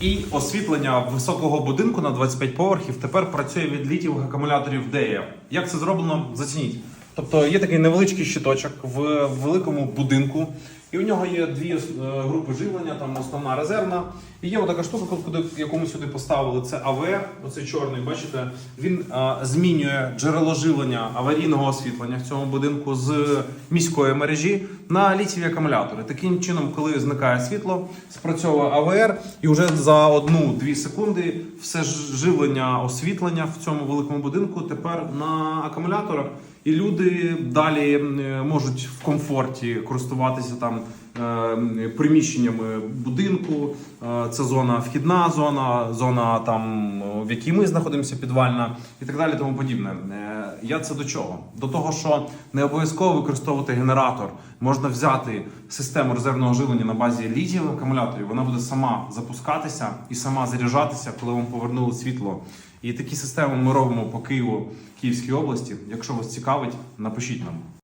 І освітлення високого будинку на 25 поверхів тепер працює від літів акумуляторів DEA. Як це зроблено? Зацініть. Тобто є такий невеличкий щиточок в великому будинку, і у нього є дві е, групи живлення, там основна резервна. І є отака штука, яку ми сюди поставили. Це АВР, оцей чорний, бачите, він е, змінює джерело живлення аварійного освітлення в цьому будинку з міської мережі на літієві акумулятори. Таким чином, коли зникає світло, спрацьовує АВР, і вже за одну-дві секунди все живлення освітлення в цьому великому будинку тепер на акумуляторах. І люди далі е, можуть в комфорті користуватися там приміщеннями будинку. Е, Це зона вхідна зона, зона там, в якій ми знаходимося, підвальна і так далі. Тому подібне. Е, Я це до чого? До того, що не обов'язково використовувати генератор. Можна взяти систему резервного живлення на базі літієвих акумуляторів. Вона буде сама запускатися і сама заряджатися, коли вам повернули світло. І такі системи ми робимо по Києву, Київській області. Якщо вас цікавить, напишіть нам.